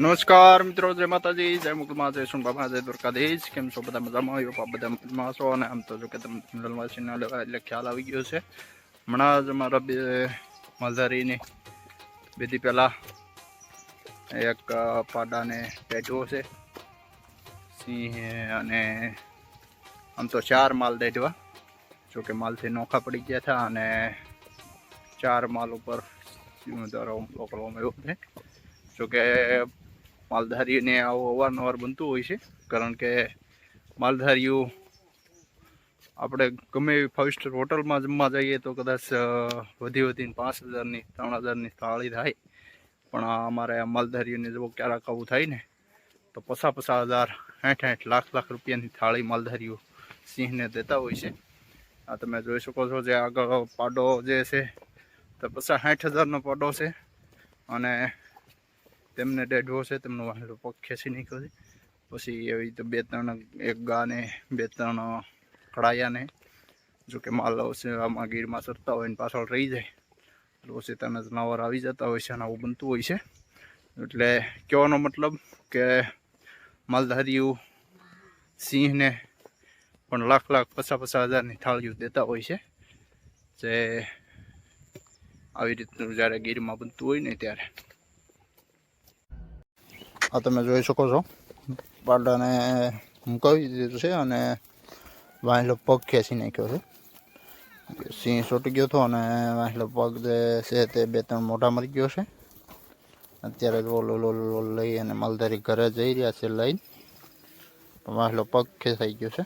નમસ્કાર મિત્રો, જય માતાજી, જય મુકલમાં, જય સુન બાબા જય દુર્ગાધીશ. કેમ છો બધા મજામાં? આવ્યો બધા મજામાં છો અને આમ તો જો કે તમે જનરલવાસીને લેવા એટલે ખ્યાલ આવી ગયો છે. હમણાં જ અમારા બે મલધારીની બીજી પહેલાં એક પાડાને બેઠવો છે. સિંહ અને આમ તો ચાર માલ દેઢવા. જો કે માલથી નોખા પડી ગયા હતા અને ચાર માલ ઉપર સિંહ દ્વારા હુમલો આવ્યો છે. જોકે માલધારીઓને આવું અવારનવાર બનતું હોય છે. કારણ કે માલધારીઓ આપણે ગમે એવી ફાઇવ સ્ટાર હોટલમાં જમવા જઈએ તો કદાચ વધી વધીને પાંચ હજારની, ત્રણ હજારની થાળી થાય. પણ અમારે માલધારીઓને જો ક્યારેક આવું થાય ને, તો પસા પચાસ હજાર, સાઠ સાઠ, લાખ લાખ રૂપિયાની થાળી માલધારીઓ સિંહને દેતા હોય છે. આ તમે જોઈ શકો છો જે આગળ પાડો જે છે, તો પચાસ સાઠ હજારનો પાડો છે. અને તેમને ડેડવો છે, તેમનો વાહેલો પગ ખેંચી નાખ્યો પછી એવી રીતે બે ત્રણ એક ગાને, બે ત્રણ કડાયાને, જો કે માલ છે આમાં ગીરમાં ચરતા હોય ને પાછળ રહી જાય. એટલે પછી તેના જનાવર આવી જતા હોય છે અને આવું બનતું હોય છે. એટલે કહેવાનો મતલબ કે માલધારીઓ સિંહને પણ લાખ લાખ પચાસ પચાસ હજારની થાળીઓ દેતા હોય છે. જે આવી રીતનું જ્યારે ગીરમાં બનતું હોય ને ત્યારે. આ તમે જોઈ શકો છો. પાટાને મુકાવી દીધું છે અને વાહેલો પગ ખેંચી નાખ્યો છે. સિંહ છૂટી ગયો હતો અને વાહેલો પગ જે છે તે બે ત્રણ મોઢા મરી ગયો છે. અત્યારે રોલ લોલ લોલ લઈ અને માલધારી ઘરે જઈ રહ્યા છે લઈને. વાહેલો પગ ખેંચાઈ ગયો છે.